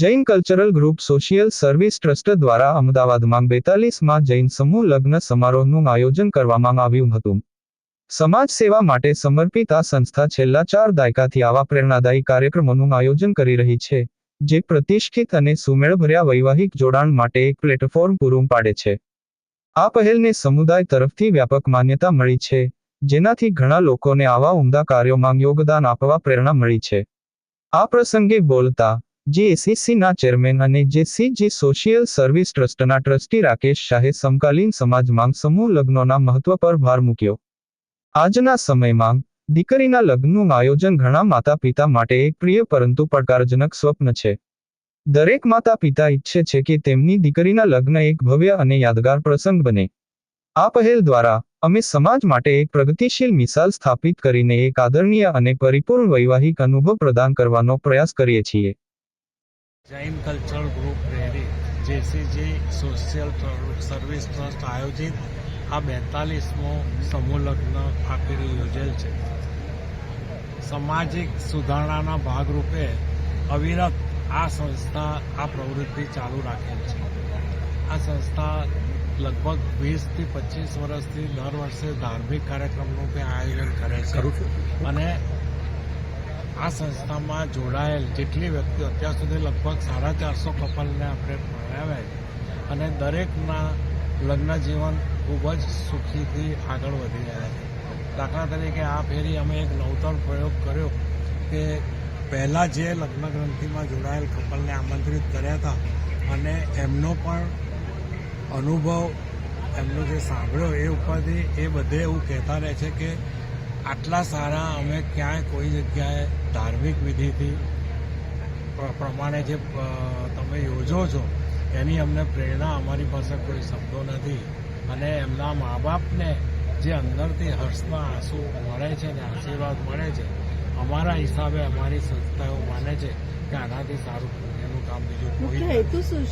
Jain cultural group social service trust દ્વારા અમદાવાદમાં બેતાલીસમાં જૈન સમૂહ લગ્ન સમારોહનું આયોજન કરવામાં આવ્યું હતું. સમાજ સેવા માટે સમર્પિત આ સંસ્થા છેલ્લા ચાર દાયકાથી આવા પ્રેરણાદાયી કાર્યક્રમોનું આયોજન કરી રહી છે, જે પ્રતિષ્ઠિત અને સુમેળભર્યા વૈવાહિક જોડાણ માટે એક પ્લેટફોર્મ પૂરું પાડે છે. આ પહેલને સમુદાય તરફથી વ્યાપક માન્યતા મળી છે, જેનાથી ઘણા લોકોને આવા ઉમદા કાર્યોમાં યોગદાન આપવા પ્રેરણા મળી છે. આ પ્રસંગે બોલતા જીએસીસીના ચેરમેન અને જેસીજી સોશિયલ સર્વિસ ટ્રસ્ટના ટ્રસ્ટી રાકેશ શાહે સમકાલીન સમાજમાં સમૂહ લગ્નોના મહત્વ પર ભાર મૂક્યો. આજના સમયમાં દીકરીના લગ્નનું આયોજન ઘણા માતા પિતા માટે એક પ્રિય પરંતુ પડકારજનક સ્વપ્ન છે. દરેક માતા પિતા ઈચ્છે છે કે તેમની દીકરીના લગ્ન એક ભવ્ય અને યાદગાર પ્રસંગ બને. આ પહેલ દ્વારા અમે સમાજ માટે એક પ્રગતિશીલ મિસાલ સ્થાપિત કરીને એક આદરણીય અને પરિપૂર્ણ વૈવાહિક અનુભવ પ્રદાન કરવાનો પ્રયાસ કરીએ છીએ. જૈન કલ્ચરલ ગ્રુપ પ્રેરિત જેસીજી સોશિયલ સર્વિસ ટ્રસ્ટ આયોજિત આ બેતાલીસમો સમૂહ લગ્ન આ યોજેલ છે. સામાજિક સુધારણાના ભાગરૂપે અવિરત આ સંસ્થા આ પ્રવૃત્તિ ચાલુ રાખેલ છે. આ સંસ્થા લગભગ વીસથી પચીસ વર્ષથી દર વર્ષે ધાર્મિક કાર્યક્રમનું બી આયોજન કરે છે. અને આ સંસ્થામાં જોડાયેલ જેટલી વ્યક્તિઓ અત્યાર સુધી લગભગ સાડા ચારસો કપલને આપણે ભણાવ્યા અને દરેકના લગ્ન જીવન ખૂબ જ સુખીથી આગળ વધી રહ્યા છે. દાખલા તરીકે આ ફેરી અમે એક નવતર પ્રયોગ કર્યો કે પહેલાં જે લગ્ન ગ્રંથિમાં જોડાયેલ કપલને આમંત્રિત કર્યા હતા અને એમનો પણ અનુભવ એમનો જે સાંભળ્યો એ ઉપરથી એ બધે એવું કહેતા રહે છે કે આટલા સારા અમે ક્યાંય કોઈ જગ્યાએ ધાર્મિક વિધિથી પ્રમાણે જે તમે યોજો છો એની અમને પ્રેરણા અમારી પાસે કોઈ શબ્દો નથી. અને એમના મા બાપને જે અંદરથી હર્ષના આંસુ મળે છે ને આશીર્વાદ મળે છે અમારા હિસાબે અમારી સંસ્થાઓ માને છે કે આનાથી સારું પુણ્યનું કામ બીજું કોઈ હેતુ શું છે?